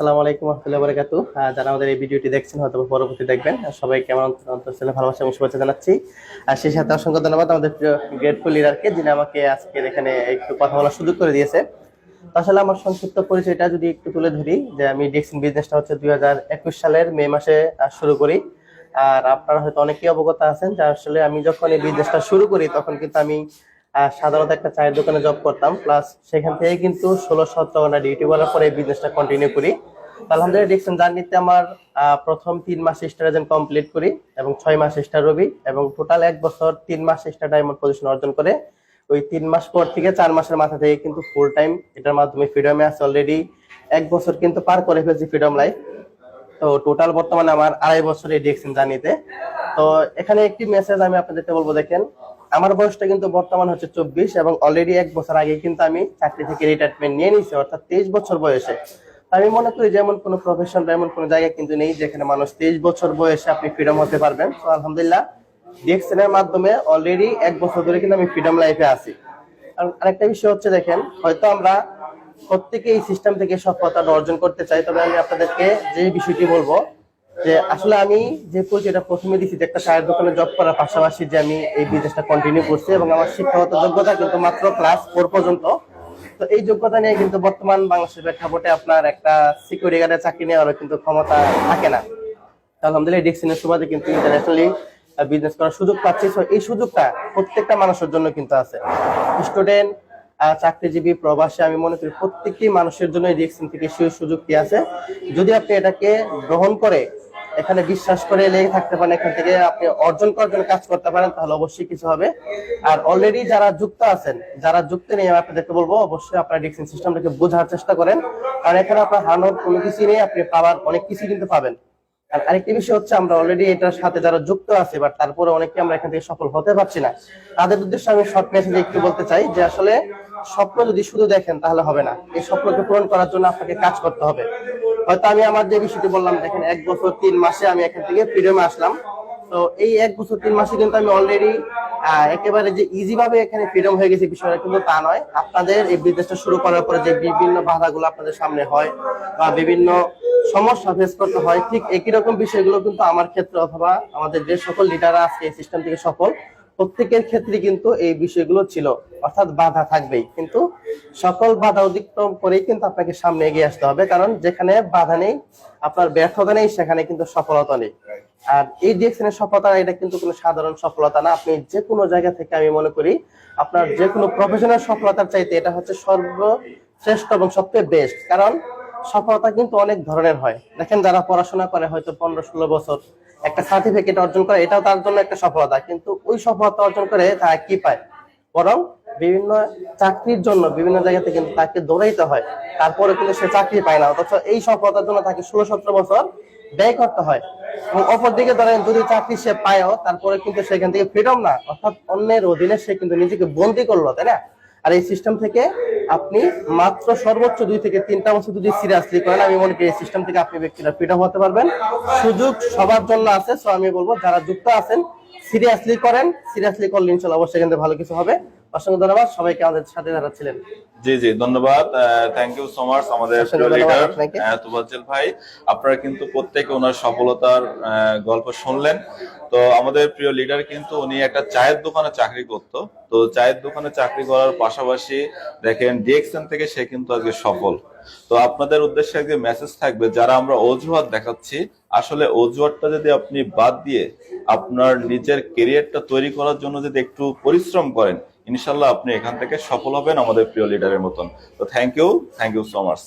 আসসালামু আলাইকুম রহমতুল্লাহ বরকাতু। যারা আমাদের এই ভিডিওটি দেখছেন হয়তো পরবর্তী দেখবেন। সবাই কেমন অন্তঃস্থলে ভালোবাসা এবং শুভেচ্ছা জানাচ্ছি। আর সেই সাথে অসংখ্য ধন্যবাদ আমাদের প্রিয় গ্রেটফুল লিডারকে যিনি আমাকে আজকে এখানে একটু কথা বলার সুযোগ করে দিয়েছে। আসলে আমার সংক্ষিপ্ত পরিচয়টা যদি একটু তুলে ধরি, যে আমি ডিএক্সিন বিজনেসটা হচ্ছে দুই হাজার একুশ সালের মে মাসে শুরু করি। আর আপনারা হয়তো অনেকেই অবগত আছেন যে আসলে আমি যখন এই বিজনেসটা শুরু করি, তখন কিন্তু আমি সাধারণত একটা চায়ের দোকানে জব করতাম। প্লাস সেখান থেকে কিন্তু ষোলো সতেরো ঘণ্টা ডিউটি করার পরে এই বিজনেসটা কন্টিনিউ করি। আলহামদুলিল্লাহ ডিএক্সন জার্নিতে আমার প্রথম তিন মাস স্টার এজেন্ট কমপ্লিট করি এবং ছয় মাস স্টার রবি এবং টোটাল এক বছর তিন মাস স্টার ডায়মন্ড পজিশন অর্জন করে। ওই তিন মাস পর থেকে চার মাসের মাথা থেকে কিন্তু ফুল টাইম এটার মাধ্যমে ফ্রিডমে আছে অলরেডি এক বছর কিন্তু পার করে ফেলছি ফ্রিডম লাইফ তো টোটাল বর্তমানে আমার আড়াই বছর এই ডিএক্সিন জার্নিতে। তো এখানে একটি মেসেজ আমি আপনাদেরকে বলব, দেখেন, আমার বয়সটা কিন্তু বর্তমান হচ্ছে চব্বিশ এবং অলরেডি এক বছর আগে কিন্তু আমি চাকরি থেকে রিটায়ারমেন্ট নিয়ে নিয়েছি, অর্থাৎ তেইশ বছর বয়সে। আমি মনে করি যেমন কোনো প্রফেশন বা এমন কোনো জায়গা কিন্তু নেই যেখানে মানুষ তেইশ বছর বয়সে আপনি ফ্রিডম হতে পারবেন। তো আলহামদুলিল্লাহ ডিএক্সএন এর মাধ্যমে অলরেডি এক বছর ধরে কিন্তু আমি ফ্রিডম লাইফে আছি। আর আরেকটা বিষয় হচ্ছে দেখেন, হয়তো আমরা প্রত্যেকে এই সিস্টেম থেকে সফলতা অর্জন করতে চাই, তবে আমি আপনাদেরকে যে বিষয়টি বলব, যে আসলে আমি যে পরিচয়টা প্রথমে দিচ্ছি যে একটা চায়ের দোকানে জব করার পাশাপাশি যে আমি এই বিজনেসটা কন্টিনিউ করছি এবং আমার শিক্ষাগত যোগ্যতা কিন্তু মাত্র ক্লাস ফোর পর্যন্ত। তো এই যোগ্যতা নিয়ে কিন্তু বর্তমান বাংলাদেশের প্রেক্ষাপটে আপনার একটা সিকিউরিটি গার্ডের চাকরি নেওয়ারও কিন্তু ক্ষমতা থাকে না। আলহামদুলিল্লাহ ডিক্সিনের সুবাদে কিন্তু ইন্টারন্যাশনালি বিজনেস করার সুযোগ পাচ্ছি। এই সুযোগটা প্রত্যেকটা মানুষের জন্য কিন্তু আছে। স্টুডেন্ট চাকরিজীবী, প্রবাসী, আমি মনে করি প্রত্যেকটি মানুষের জন্য ডিক্সিন থেকে সেই সুযোগটি আছে। যদি আপনি এটাকে গ্রহণ করে এখানে বিশ্বাস করে লেগে থাকতে পারেন, এখান থেকে আপনি অর্জন করার জন্য কাজ করতে পারেন, তাহলে অবশ্যই কিছু হবে। আর অলরেডি যারা যুক্ত আছেন, যারা যুক্ত নেই, আমি আপনাদেরকে বলব, অবশ্যই আপনার ডিক্সিন সিস্টেমটাকে বোঝার চেষ্টা করেন। কারণ এখানে আপনার হারানোর কোনো কিছু নেই, আপনি পাওয়ার অনেক কিছু কিন্তু পাবেন। আর আরেকটি বিষয় হচ্ছে, আমরা অলরেডি এটার সাথে যারা যুক্ত আছে বাট তারপরে অনেকে আমরা এখান থেকে সফল হতে পারছি না। তাদের উদ্দেশ্যে আমি শর্ট মেসেজে একটু বলতে চাই যে, আসলে স্বপ্ন যদি শুধু দেখেন, তাহলে হবে না। এই স্বপ্নকে পূরণ করার জন্য আপনাকে কাজ করতে হবে। হয়তো আমি আমার যে বিষয়টি বললাম, দেখেন এক বছর তিন মাসে আমি এখান থেকে ফ্রিডমে আসলাম। তো এই এক বছর তিন মাসে কিন্তু আমি অলরেডি একেবারে যে ইজি ভাবে এখানে ফ্রিডম হয়ে গেছে বিষয়টা কিন্তু তা নয়। আপনাদের এই বিজনেসটা শুরু করার পরে যে বিভিন্ন বাধাগুলো আপনাদের সামনে হয় বা বিভিন্ন সমস্যা ফেস করতে হয়, ঠিক একই রকম বিষয়গুলো কিন্তু আমার ক্ষেত্রে অথবা আমাদের যে সকল লিডাররা আজকে এই সিস্টেম থেকে সফল প্রত্যেকের ক্ষেত্রে কিন্তু এই বিষয়গুলো ছিল। অর্থাৎ বাধা থাকবেই। কিন্তু সকল বাধা অতিক্রম করেই কিন্তু আপনাকে সামনে এগিয়ে আসতে হবে। কারণ যেখানে বাধা নেই, আপনার ব্যর্থতা নেই, সেখানে কিন্তু সফলতা নেই। আর এই ডিরেকশনের সফলতা, এটা কিন্তু কোনো সাধারণ সফলতা না। আপনি যে কোনো জায়গা থেকে আমি মনে করি, আপনার যে কোনো প্রফেশনাল সফলতার চাইতে এটা হচ্ছে সর্বশ্রেষ্ঠ এবং সবচেয়ে বেস্ট কারণ সফলতা কিন্তু অনেক ধরনের হয়। দেখেন যারা পড়াশোনা করে হয়তো পনেরো ষোলো বছর একটা সার্টিফিকেট অর্জন করে, এটাও তার জন্য একটা সফলতা। কিন্তু ওই সফলতা অর্জন করে তারা কি পায়? বরং বিভিন্ন চাকরির জন্য বিভিন্ন জায়গাতে কিন্তু তাকে দৌড়াইতে হয়। তারপরে কিন্তু সে চাকরি পায় না। অথচ এই সফলতার জন্য তাকে ষোলো সতেরো বছর ব্যয় করতে হয়। এবং অপর দিকে ধরেন যদি চাকরি সে পায়ও, তারপরে কিন্তু সেখান থেকে ফ্রিডম না, অর্থাৎ অন্যের অধীনে সে কিন্তু নিজেকে বন্দি করল, তাই না? আর এই সিস্টেম থেকে আপনি মাত্র সর্বোচ্চ দুই থেকে তিনটা বছর যদি সিরিয়াসলি করেন, আমি মনে করি এই সিস্টেম থেকে আপনি ব্যক্তিরা ফ্রিডম হতে পারবেন। সুযোগ সবার জন্য আছে সো আমি বলব, যারা যুক্ত আছেন সিরিয়াসলি করেন সিরিয়াসলি করলে ইনশাল্লাহ অবশ্যই কিন্তু ভালো কিছু হবে। অসংখ্য ধন্যবাদ। সবাইকে আমাদের সাথে যারা ছিলেন জি জি ধন্যবাদ। থ্যাংক ইউ সো মাচ আমাদের লিডার। তুবাজ্জেল ভাই। আপনারা কিন্তু প্রত্যেকে ওনার সফলতার গল্প শুনলেন। তো আমাদের প্রিয় লিডার কিন্তু উনি একটা চায়ের দোকানে চাকরি করত। তো চায়ের দোকানে চাকরি করার পাশাপাশি দেখেন ডিএক্সএন থেকে সে কিন্তু আজকে সফল। তো আপনাদের উদ্দেশ্যে একটি মেসেজ থাকবে যারা আমরা অজুহাত দেখাচ্ছি আসলে অজুহাতটা যদি আপনি বাদ দিয়ে আপনার নিজের কেরিয়ারটা তৈরি করার জন্য যদি একটু পরিশ্রম করেন ইনশাল্লাহ আপনি এখান থেকে সফল হবেন আমাদের প্রিয় লিডারের মতন। তো thank you thank you so much